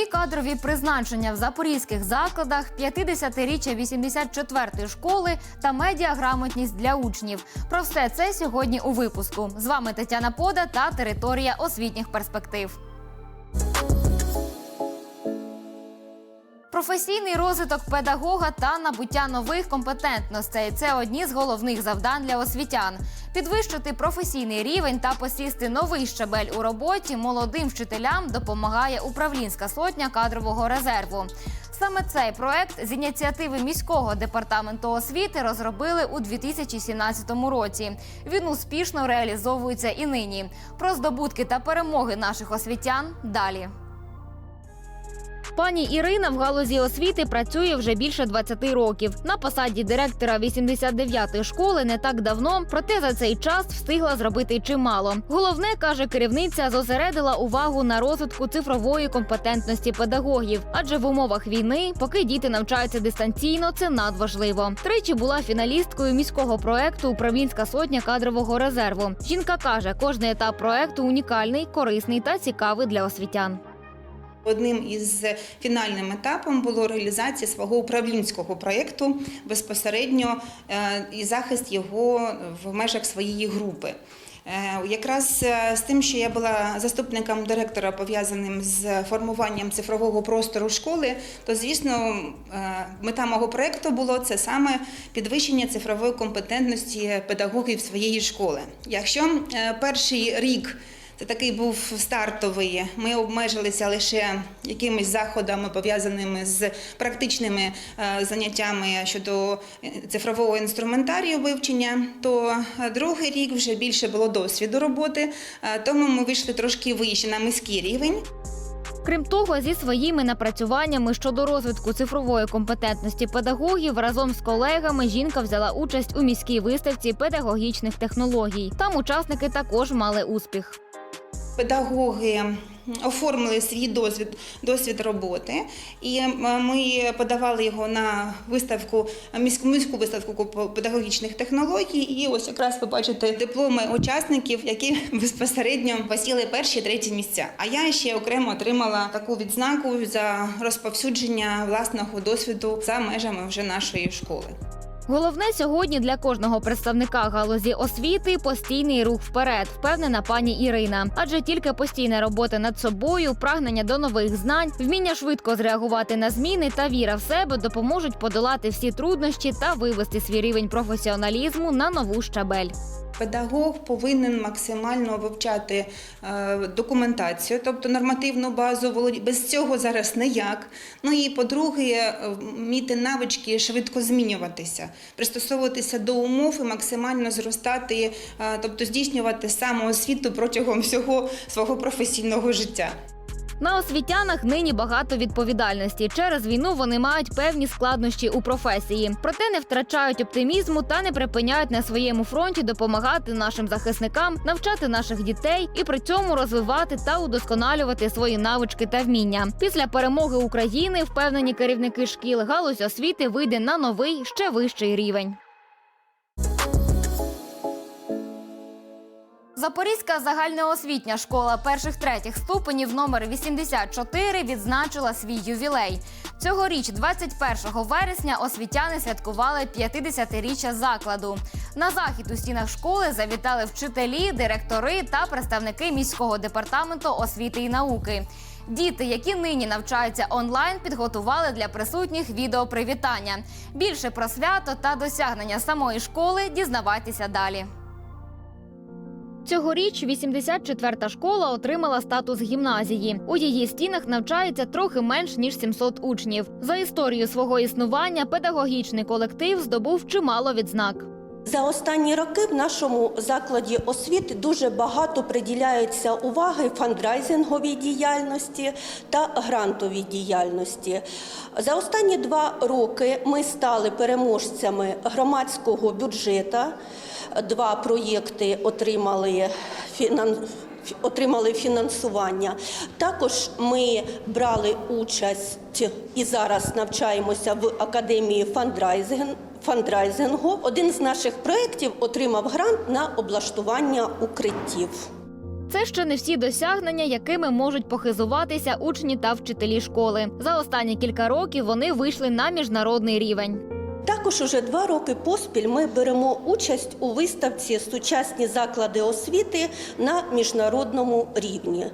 Нові кадрові призначення в запорізьких закладах, 50-річчя 84-ї школи та медіаграмотність для учнів. Про все це сьогодні у випуску. З вами Тетяна Пода та територія освітніх перспектив. Професійний розвиток педагога та набуття нових компетентностей це одні з головних завдань для освітян. Підвищити професійний рівень та посісти новий щабель у роботі молодим вчителям допомагає управлінська сотня кадрового резерву. Саме цей проект з ініціативи міського департаменту освіти розробили у 2017 році. Він успішно реалізовується і нині. Про здобутки та перемоги наших освітян далі. Пані Ірина в галузі освіти працює вже більше 20 років. На посаді директора 89-ї школи не так давно, проте за цей час встигла зробити чимало. Головне каже керівниця, зосередила увагу на розвитку цифрової компетентності педагогів, адже в умовах війни, поки діти навчаються дистанційно, це надважливо. Тричі була фіналісткою міського проекту Управлінська сотня кадрового резерву. Жінка каже, кожний етап проекту унікальний, корисний та цікавий для освітян. Одним із фінальним етапом було реалізація свого управлінського проєкту безпосередньо е, і захист його в межах своєї групи. Е, Якраз е, з тим, що я була заступником директора, пов'язаним з формуванням цифрового простору школи, то звісно, мета мого проєкту було це саме підвищення цифрової компетентності педагогів своєї школи. Якщо перший рік це такий був стартовий. Ми обмежилися лише якимись заходами, пов'язаними з практичними е, заняттями щодо е, цифрового інструментарію вивчення. То е, другий рік вже більше було досвіду роботи, тому ми вийшли трошки вище на міський рівень. Крім того, зі своїми напрацюваннями щодо розвитку цифрової компетентності педагогів разом з колегами жінка взяла участь у міській виставці педагогічних технологій. Там учасники також мали успіх. Педагоги оформили свій досвід, досвід роботи, і ми подавали його на виставку міську міську виставку педагогічних технологій. І ось якраз ви бачите дипломи учасників, які безпосередньо посіли перші треті місця. А я ще окремо отримала таку відзнаку за розповсюдження власного досвіду за межами вже нашої школи. Головне сьогодні для кожного представника галузі освіти постійний рух вперед, впевнена пані Ірина. Адже тільки постійна робота над собою, прагнення до нових знань, вміння швидко зреагувати на зміни та віра в себе допоможуть подолати всі труднощі та вивести свій рівень професіоналізму на нову щабель. Педагог повинен максимально вивчати е, документацію, тобто нормативну базу. Без цього зараз ніяк. Ну і по-друге, е, вміти навички швидко змінюватися, пристосовуватися до умов і максимально зростати, е, тобто здійснювати самоосвіту протягом всього свого професійного життя. На освітянах нині багато відповідальності. Через війну вони мають певні складнощі у професії, проте не втрачають оптимізму та не припиняють на своєму фронті допомагати нашим захисникам, навчати наших дітей і при цьому розвивати та удосконалювати свої навички та вміння. Після перемоги України впевнені керівники шкіл галузь освіти вийде на новий ще вищий рівень. Запорізька загальноосвітня школа перших третіх ступенів номер 84 відзначила свій ювілей. Цьогоріч, 21 вересня, освітяни святкували 50-річчя закладу. На захід у стінах школи завітали вчителі, директори та представники міського департаменту освіти і науки. Діти, які нині навчаються онлайн, підготували для присутніх відеопривітання. Більше про свято та досягнення самої школи дізнавайтеся далі. Цьогоріч 84-та школа отримала статус гімназії. У її стінах навчається трохи менш ніж 700 учнів. За історію свого існування педагогічний колектив здобув чимало відзнак. За останні роки в нашому закладі освіти дуже багато приділяється уваги фандрайзинговій діяльності та грантовій діяльності. За останні два роки ми стали переможцями громадського бюджету. Два проєкти отримали фінансування. Отримали фінансування. Також ми брали участь і зараз навчаємося в академії фандрайзинг, фандрайзингу. Один з наших проєктів отримав грант на облаштування укриттів. Це ще не всі досягнення, якими можуть похизуватися учні та вчителі школи. За останні кілька років вони вийшли на міжнародний рівень. Також уже два роки поспіль ми беремо участь у виставці Сучасні заклади освіти на міжнародному рівні.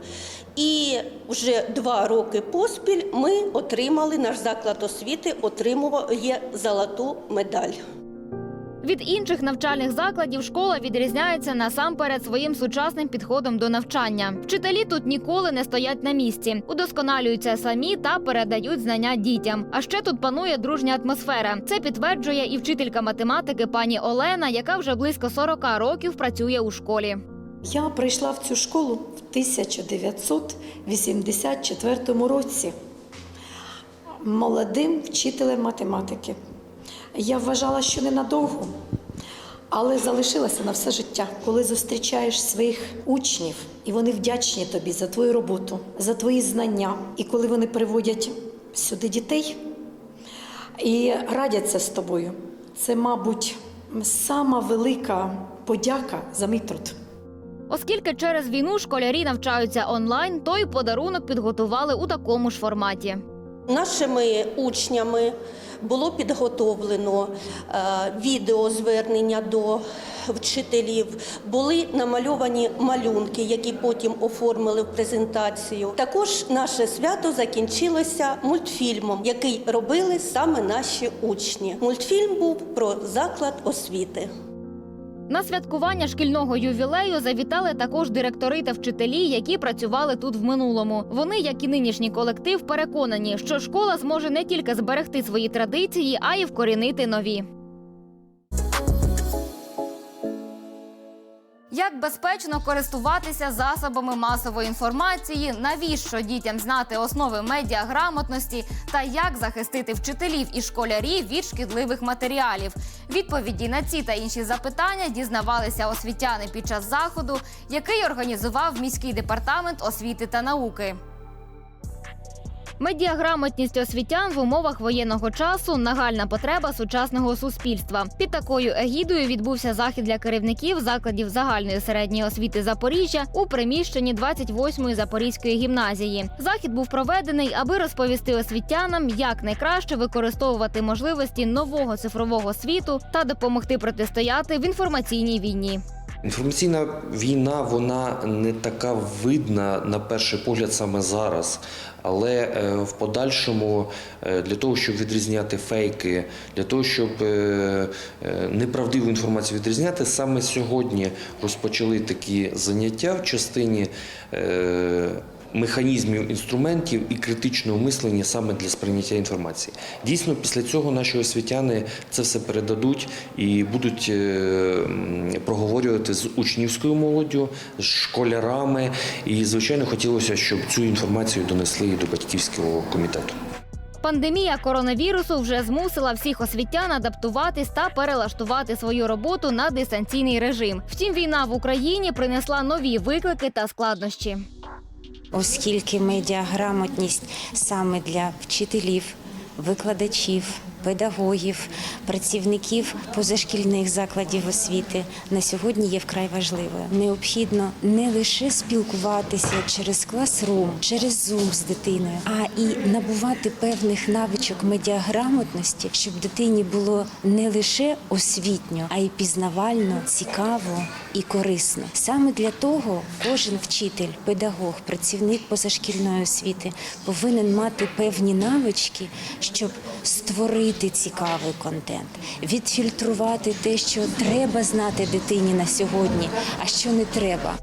І вже два роки поспіль ми отримали наш заклад освіти, отримує золоту медаль. Від інших навчальних закладів школа відрізняється насамперед своїм сучасним підходом до навчання. Вчителі тут ніколи не стоять на місці, удосконалюються самі та передають знання дітям. А ще тут панує дружня атмосфера. Це підтверджує і вчителька математики пані Олена, яка вже близько 40 років працює у школі. Я прийшла в цю школу в 1984 році молодим вчителем математики. Я вважала, що ненадовго, але залишилася на все життя. Коли зустрічаєш своїх учнів, і вони вдячні тобі за твою роботу, за твої знання, і коли вони приводять сюди дітей і радяться з тобою, це, мабуть, сама велика подяка за мій труд. Оскільки через війну школярі навчаються онлайн, то й подарунок підготували у такому ж форматі. Нашими учнями було підготовлено е, відеозвернення до вчителів, були намальовані малюнки, які потім оформили в презентацію. Також наше свято закінчилося мультфільмом, який робили саме наші учні. Мультфільм був про заклад освіти. На святкування шкільного ювілею завітали також директори та вчителі, які працювали тут в минулому. Вони, як і нинішній колектив, переконані, що школа зможе не тільки зберегти свої традиції, а й вкорінити нові. Як безпечно користуватися засобами масової інформації, навіщо дітям знати основи медіаграмотності та як захистити вчителів і школярів від шкідливих матеріалів? Відповіді на ці та інші запитання дізнавалися освітяни під час заходу, який організував міський департамент освіти та науки. Медіаграмотність освітян в умовах воєнного часу нагальна потреба сучасного суспільства. Під такою егідою відбувся захід для керівників закладів загальної середньої освіти Запоріжжя у приміщенні 28-ї Запорізької гімназії. Захід був проведений, аби розповісти освітянам, як найкраще використовувати можливості нового цифрового світу та допомогти протистояти в інформаційній війні. Інформаційна війна вона не така видна на перший погляд саме зараз, але е, в подальшому е, для того, щоб відрізняти фейки, для того, щоб е, неправдиву інформацію відрізняти, саме сьогодні розпочали такі заняття в частині. Механізмів інструментів і критичного мислення саме для сприйняття інформації. Дійсно, після цього наші освітяни це все передадуть і будуть е, проговорювати з учнівською молоддю, з школярами. І, звичайно, хотілося, щоб цю інформацію донесли і до батьківського комітету. Пандемія коронавірусу вже змусила всіх освітян адаптуватись та перелаштувати свою роботу на дистанційний режим. Втім, війна в Україні принесла нові виклики та складнощі. Оскільки медіаграмотність саме для вчителів, викладачів, педагогів, працівників позашкільних закладів освіти на сьогодні є вкрай важливою. Необхідно не лише спілкуватися через класрум, через Zoom з дитиною, а і набувати певних навичок медіаграмотності, щоб дитині було не лише освітньо, а й пізнавально, цікаво і корисно. Саме для того кожен вчитель, педагог, працівник позашкільної освіти повинен мати певні навички, щоб створити цікавий контент, відфільтрувати те, що треба знати дитині на сьогодні, а що не треба.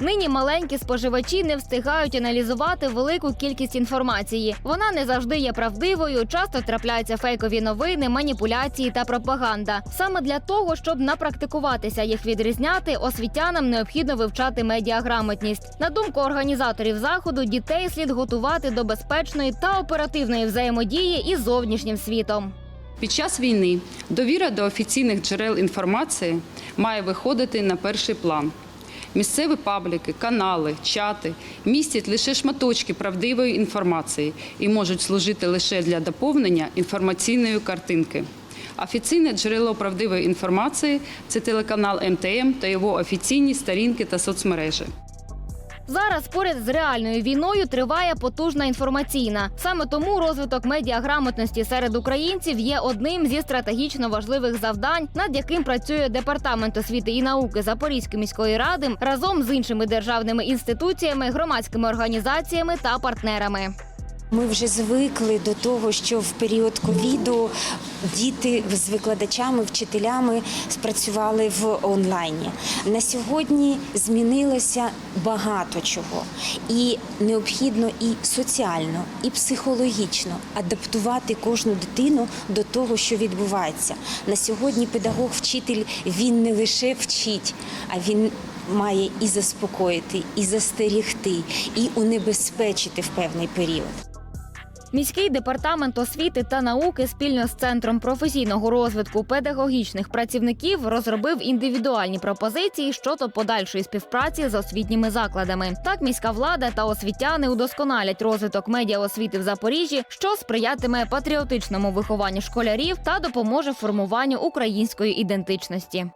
Нині маленькі споживачі не встигають аналізувати велику кількість інформації. Вона не завжди є правдивою. Часто трапляються фейкові новини, маніпуляції та пропаганда. Саме для того, щоб напрактикуватися їх відрізняти, освітянам необхідно вивчати медіаграмотність. На думку організаторів заходу, дітей слід готувати до безпечної та оперативної взаємодії із зовнішнім світом. Під час війни довіра до офіційних джерел інформації має виходити на перший план. Місцеві пабліки, канали, чати містять лише шматочки правдивої інформації і можуть служити лише для доповнення інформаційної картинки. Офіційне джерело правдивої інформації це телеканал МТМ та його офіційні сторінки та соцмережі. Зараз поряд з реальною війною триває потужна інформаційна. Саме тому розвиток медіаграмотності серед українців є одним зі стратегічно важливих завдань, над яким працює департамент освіти і науки Запорізької міської ради разом з іншими державними інституціями, громадськими організаціями та партнерами. Ми вже звикли до того, що в період ковіду діти з викладачами, вчителями спрацювали в онлайні. На сьогодні змінилося багато чого, і необхідно і соціально, і психологічно адаптувати кожну дитину до того, що відбувається. На сьогодні педагог, вчитель він не лише вчить, а він має і заспокоїти, і застерігти, і унебезпечити в певний період. Міський департамент освіти та науки спільно з центром професійного розвитку педагогічних працівників розробив індивідуальні пропозиції щодо подальшої співпраці з освітніми закладами. Так міська влада та освітяни удосконалять розвиток медіаосвіти в Запоріжжі, що сприятиме патріотичному вихованню школярів та допоможе формуванню української ідентичності.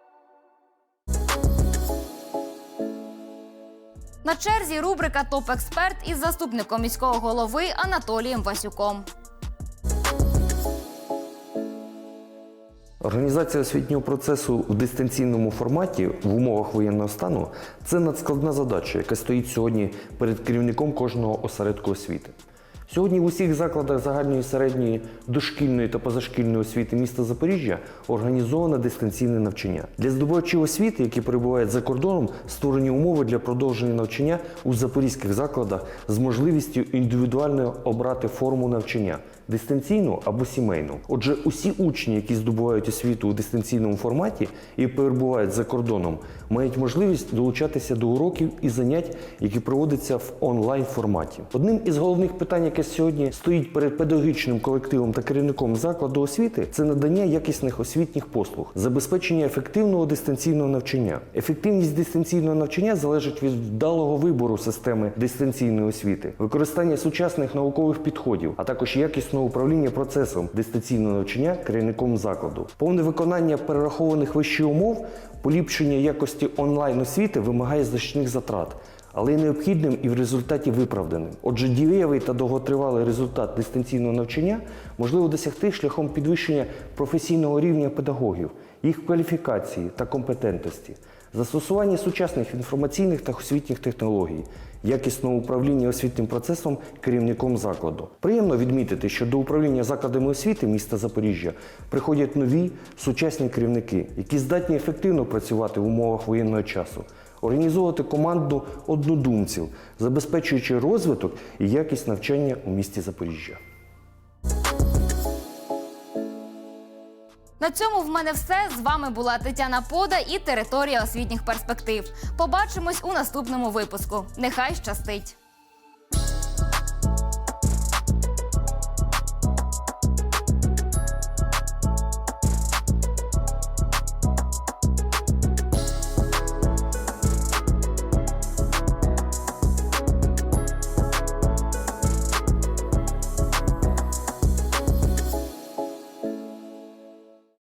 На черзі рубрика Топ-експерт із заступником міського голови Анатолієм Васюком. Організація освітнього процесу в дистанційному форматі в умовах воєнного стану це надскладна задача, яка стоїть сьогодні перед керівником кожного осередку освіти. Сьогодні в усіх закладах загальної середньої дошкільної та позашкільної освіти міста Запоріжжя організоване дистанційне навчання. Для здобувачів освіти, які перебувають за кордоном, створені умови для продовження навчання у запорізьких закладах з можливістю індивідуально обрати форму навчання дистанційну або сімейну. Отже, усі учні, які здобувають освіту у дистанційному форматі і перебувають за кордоном, мають можливість долучатися до уроків і занять, які проводяться в онлайн форматі. Одним із головних питань, яке сьогодні стоїть перед педагогічним колективом та керівником закладу освіти, це надання якісних освітніх послуг, забезпечення ефективного дистанційного навчання. Ефективність дистанційного навчання залежить від вдалого вибору системи дистанційної освіти, використання сучасних наукових підходів, а також якісного управління процесом дистанційного навчання керівником закладу. Повне виконання перерахованих вище умов, поліпшення якості онлайн освіти вимагає значних затрат. Але й необхідним і в результаті виправданим. Отже, дієвий та довготривалий результат дистанційного навчання можливо досягти шляхом підвищення професійного рівня педагогів, їх кваліфікації та компетентності, застосування сучасних інформаційних та освітніх технологій, якісного управління освітнім процесом керівником закладу. Приємно відмітити, що до управління закладами освіти міста Запоріжжя приходять нові сучасні керівники, які здатні ефективно працювати в умовах воєнного часу, організовувати команду однодумців, забезпечуючи розвиток і якість навчання у місті Запоріжжя. На цьому в мене все. З вами була Тетяна Пода і територія освітніх перспектив. Побачимось у наступному випуску. Нехай щастить!